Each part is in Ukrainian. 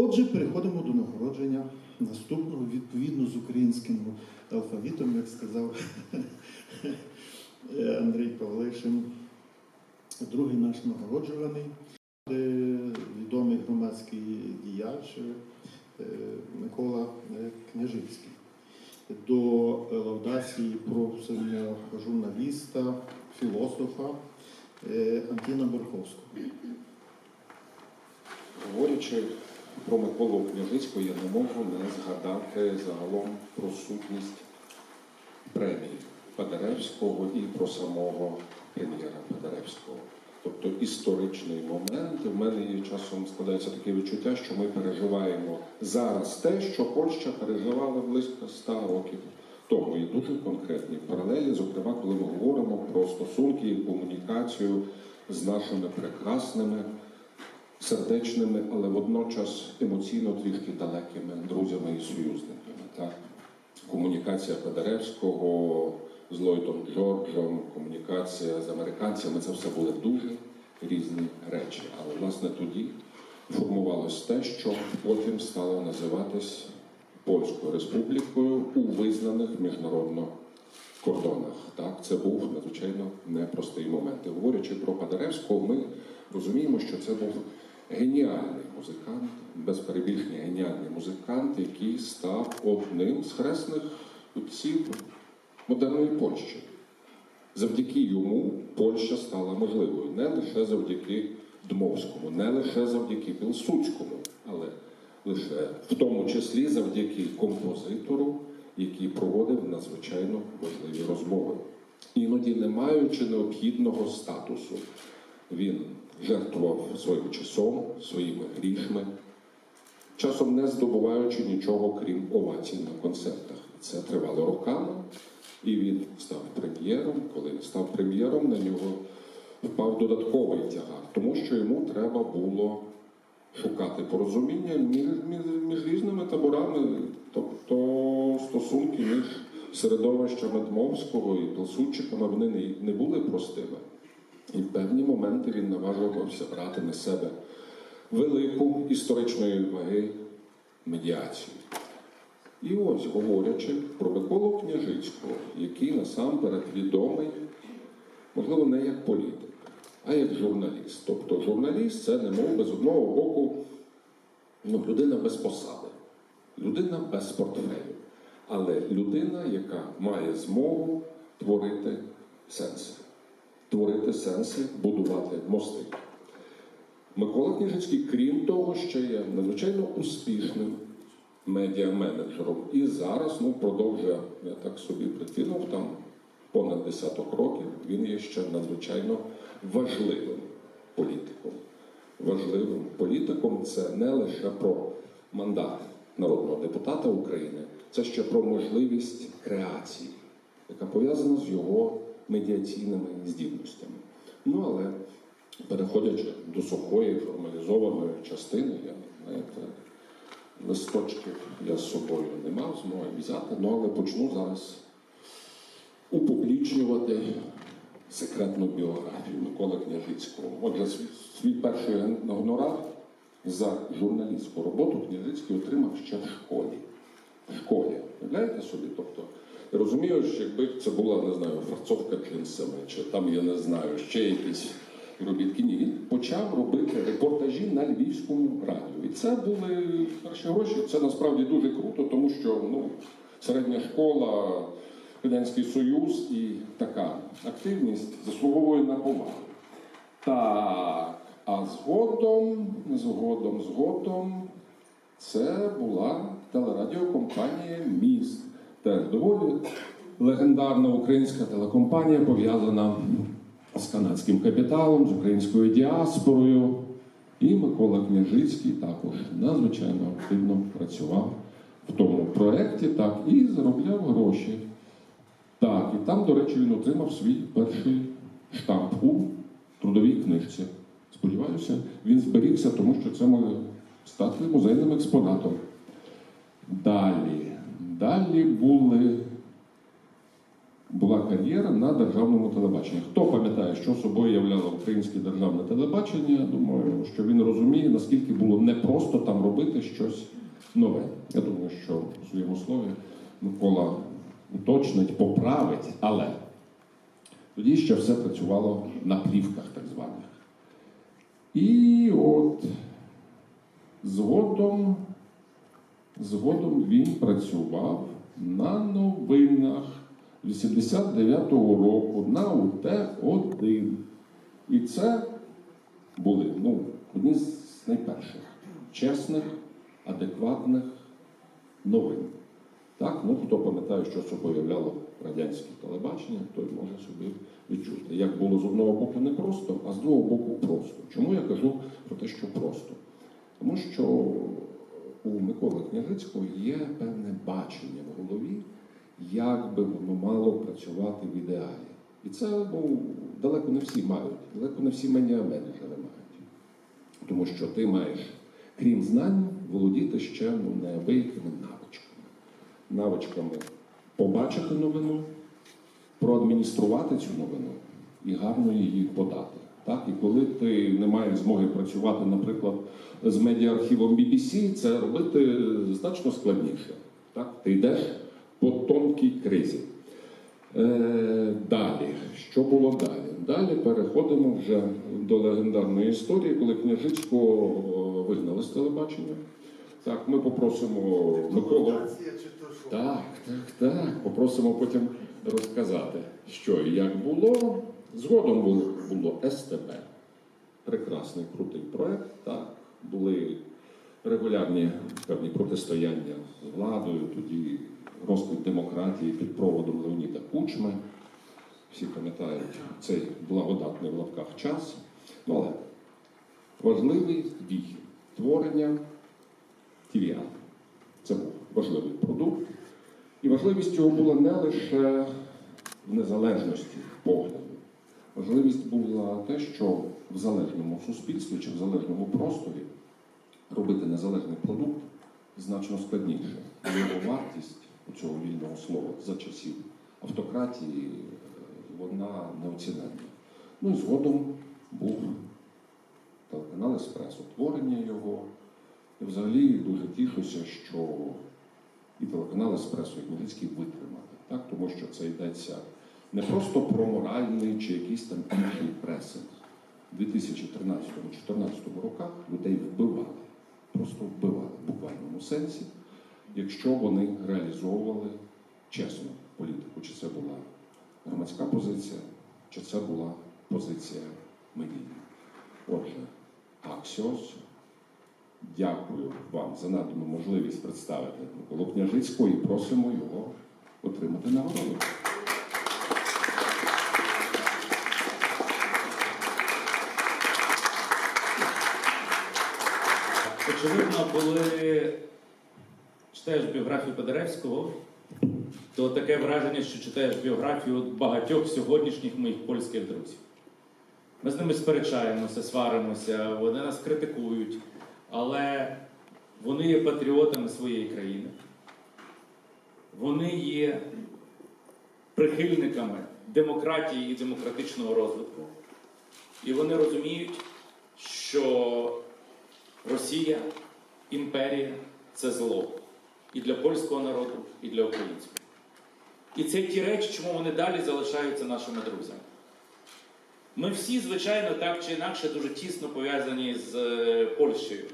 Отже, переходимо до нагородження наступного відповідно з українським алфавітом, як сказав Андрій Павлишин. Другий наш нагороджуваний, е, відомий громадський діяч е, Микола е, Княжицький. До лаудації професійного журналіста, філософа Антіна Борховського. Говорячи про Миколу Княжицького, я не можу не згадати загалом про сутність премії Падаревського і про самого прем'єра Падаревського. Тобто історичний момент. В мене є часом складається таке відчуття, що ми переживаємо зараз те, що Польща переживала близько ста років тому. І дуже конкретні паралелі, зокрема, коли ми говоримо про стосунки і комунікацію з нашими прекрасними сердечними, але водночас емоційно трішки далекими друзями і союзниками. Так? Комунікація Федоревського з Ллойдом Джорджем, комунікація з американцями це все були дуже різні речі. Але власне тоді формувалось те, що потім стало називатись Польською Республікою у визнаних міжнародно кордонах. Так, це був надзвичайно непростий момент. І говорячи про Падаревського, ми розуміємо, що це був геніальний музикант, без перебільшення геніальний музикант, який став одним з хресних отців модерної Польщі. Завдяки йому Польща стала можливою не лише завдяки Дмовському, не лише завдяки Пілсудському, але лише в тому числі завдяки композитору, який проводив надзвичайно важливі розмови. Іноді не маючи необхідного статусу, він жертвував своїм часом, своїми грішми, часом не здобуваючи нічого, крім овацій на концертах. Це тривало роками, і він став прем'єром. Коли він став прем'єром, на нього впав додатковий тягар, тому що йому треба було шукати порозуміння між, між, між різними таборами, тобто стосунки між середовищами Дмовського і Пилсудчиками вони не, не були простими. І в певні моменти він наважувався брати на себе велику історичної ваги медіацію. І ось, говорячи про Миколу Княжицького, який насамперед відомий, можливо, не як політик, а як журналіст. Тобто журналіст це немов би з одного боку ну, людина без посади, людина без портфелю, але людина, яка має змогу творити сенси, творити сенси, будувати мости. Микола Княжицький, крім того, ще є надзвичайно успішним медіаменеджером. І зараз, ну, продовжує, я так собі прикинув, там понад десяток років, він є ще надзвичайно важливим політиком. Важливим політиком це не лише про мандат народного депутата України, це ще про можливість креації, яка пов'язана з його медіаційними здібностями. Ну але переходячи до сухої формалізованої частини, я знаєте, листочків я з собою не мав змоги взяти, ну але почну зараз упублічнювати секретну біографію Миколи Княжицького. Отже, свій, перший гонорар за журналістську роботу Княжицький отримав ще в школі. В школі. Уявляєте собі? Тобто, розумію, що якби це була, не знаю, фарцовка клінцями, чи там, я не знаю, ще якісь робітки. Ні, він почав робити репортажі на Львівському радіо. І це були перші гроші. Це насправді дуже круто, тому що ну, середня школа, Радянський Союз і така активність заслуговує на повагу. Так, а згодом, згодом, згодом, це була телерадіокомпанія Міст. Теж доволі легендарна українська телекомпанія, пов'язана з канадським капіталом, з українською діаспорою. І Микола Княжицький також надзвичайно активно працював в тому проєкті так, і заробляв гроші. Так, і там, до речі, він отримав свій перший штамп у трудовій книжці. Сподіваюся, він зберігся, тому що це може стати музейним експонатом. Далі. Далі були, була кар'єра на державному телебаченні. Хто пам'ятає, що собою являло українське державне телебачення, думаю, що він розуміє, наскільки було непросто там робити щось нове. Я думаю, що в своєму слові Микола уточнить, поправить, але тоді ще все працювало на плівках так званих. І от згодом, згодом він працював на новинах 89-го року на УТ-1. І це були ну, одні з найперших чесних, адекватних новин. Так, ну хто пам'ятає, що собою являло радянське телебачення, той може собі відчути. Як було з одного боку не просто, а з другого боку просто. Чому я кажу про те, що просто? Тому що у Миколи Княжицького є певне бачення в голові, як би воно мало працювати в ідеалі. І це ну, далеко не всі мають, далеко не всі медіа-менеджери мають. Тому що ти маєш, крім знань, володіти ще ну, неабиякими навичками. Навичками побачити новину, проадмініструвати цю новину і гарно її подати. Так? І коли ти не маєш змоги працювати, наприклад, з медіаархівом BBC, це робити значно складніше. Так? Ти йдеш по тонкій кризі. Е, далі, що було далі? Далі переходимо вже до легендарної історії, коли Княжицького е, вигнали з телебачення. Так, ми попросимо Миколу. Так, так, так. Попросимо потім розказати, що і як було. Згодом було, було СТБ. Прекрасний крутий проект. Так, були регулярні певні протистояння з владою, тоді розквіт демократії під проводом Леоніда Кучми. Всі пам'ятають цей благодатний в лапках час. Ну, але важливий дій творення TVR. Це був важливий продукт. І важливість його була не лише в незалежності погляду. Важливість була те, що в залежному суспільстві чи в залежному просторі робити незалежний продукт значно складніше. Його вартість цього вільного слова за часів автократії е, вона неоціненна. Ну і згодом був телеканал Еспресо, творення його. І взагалі дуже тішуся, що і телеканал Еспресо, і Хмельницький витримали. Так? Тому що це йдеться не просто про моральний чи якийсь там інший пресинг. У 2013-2014 роках людей вбивали, просто вбивали в буквальному сенсі, якщо вони реалізовували чесну політику. Чи це була громадська позиція, чи це була позиція медійна. Отже, Аксіос. Дякую вам за надану можливість представити Миколу Княжицького і просимо його отримати нагороду. Очевидно, коли читаєш біографію Подеревського, то таке враження, що читаєш біографію багатьох сьогоднішніх моїх польських друзів. Ми з ними сперечаємося, сваримося, вони нас критикують, але вони є патріотами своєї країни. Вони є прихильниками демократії і демократичного розвитку. І вони розуміють, що Росія, імперія це зло і для польського народу, і для українського. І це ті речі, чому вони далі залишаються нашими друзями. Ми всі, звичайно, так чи інакше дуже тісно пов'язані з е, Польщею.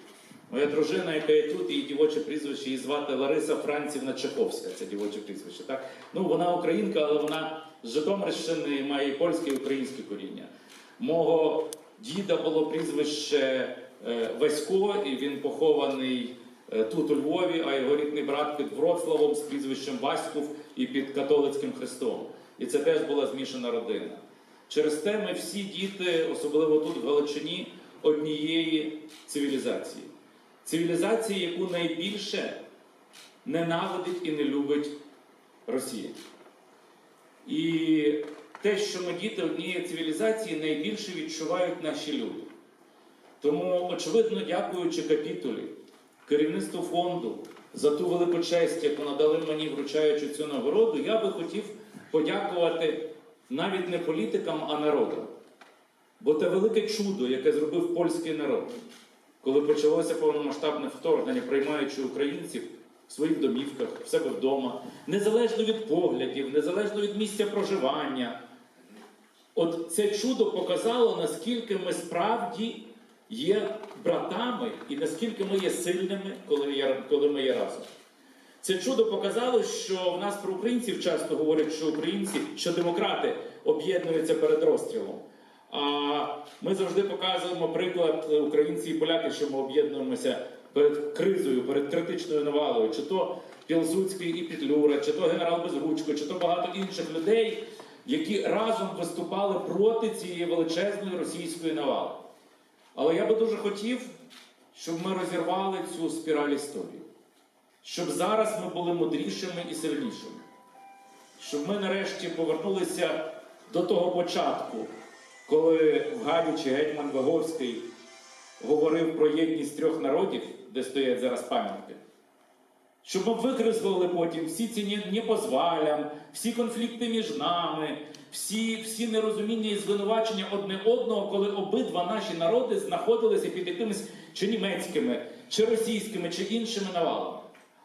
Моя дружина, яка є тут, її дівоче прізвище, її звати Лариса Францівна Чеховська, це дівоче прізвище. Так? Ну, вона українка, але вона з Житомирщини має і польське і українське коріння. Мого діда було прізвище е, Васько, і він похований е, тут у Львові, а його рідний брат під Вроцлавом з прізвищем Васьков і під католицьким хрестом. І це теж була змішана родина. Через те ми всі діти, особливо тут в Галичині, однієї цивілізації. Цивілізації, яку найбільше ненавидить і не любить Росія. І те, що ми діти однієї цивілізації, найбільше відчувають наші люди. Тому, очевидно, дякуючи капітулі, керівництву фонду за ту велику честь, яку надали мені, вручаючи цю нагороду, я би хотів подякувати навіть не політикам, а народу. Бо те велике чудо, яке зробив польський народ, коли почалося повномасштабне вторгнення, приймаючи українців в своїх домівках, в себе вдома, незалежно від поглядів, незалежно від місця проживання. От це чудо показало, наскільки ми справді є братами і наскільки ми є сильними, коли, є, коли ми є разом. Це чудо показало, що в нас про українців часто говорять, що українці, що демократи об'єднуються перед розстрілом. А ми завжди показуємо приклад українці і поляки, що ми об'єднуємося перед кризою, перед критичною навалою, чи то Пілсудський і Петлюра, чи то генерал Безручко, чи то багато інших людей, які разом виступали проти цієї величезної російської навали. Але я би дуже хотів, щоб ми розірвали цю спіраль історії щоб зараз ми були мудрішими і сильнішими, щоб ми нарешті повернулися до того початку, коли в Гадючі гетьман Ваговський говорив про єдність трьох народів, де стоять зараз пам'ятки. Щоб ми викреслили потім всі ці не- непозвалям, всі конфлікти між нами, всі, всі нерозуміння і звинувачення одне одного, коли обидва наші народи знаходилися під якимись чи німецькими, чи російськими, чи іншими навалами.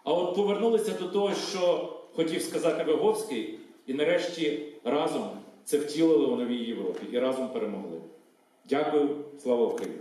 А от повернулися до того, що хотів сказати Виговський, і нарешті разом це втілили у новій Європі і разом перемогли. Дякую, слава Україні!